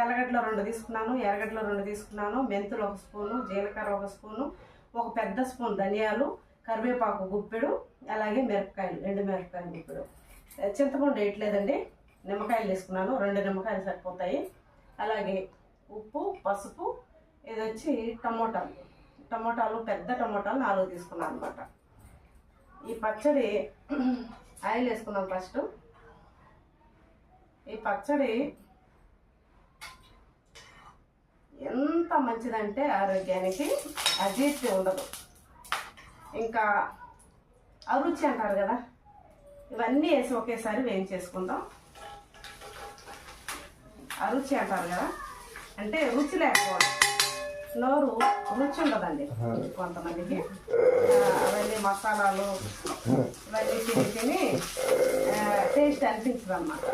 తెల్లగడ్డలు రెండు తీసుకున్నాను ఎర్రగడ్డలు రెండు తీసుకున్నాను మెంతులు ఒక స్పూను జీలకర్ర ఒక స్పూను ఒక పెద్ద స్పూన్ ధనియాలు కరివేపాకు గుప్పెడు అలాగే మిరపకాయలు రెండు మిరపకాయలు గుప్పెడు. చింతపండు వేయట్లేదండి నిమ్మకాయలు తీసుకున్నాను రెండు నిమ్మకాయలు సరిపోతాయి. అలాగే ఉప్పు పసుపు ఇది వచ్చి టమోటాలు. టమోటాలు పెద్ద టమోటాలు నాలుగు తీసుకున్నాను అనమాట ఈ పచ్చడి ఆయిల్ వేసుకున్నాం ఫస్ట్. ఈ పచ్చడి ఎంత మంచిదంటే ఆరోగ్యానికి అజీర్తి ఉండదు. ఇంకా అరుచి అంటారు కదా ఇవన్నీ వేసి ఒకేసారి వేయించేసుకుందాం. అరుచి అంటారు కదా అంటే రుచి లేకపోవడం. నోరు రుచి ఉండదండి కొంతమందికి. అవన్నీ మసాలాలు ఇవన్నీ తిని తిని టేస్ట్ అనిపించదు అనమాట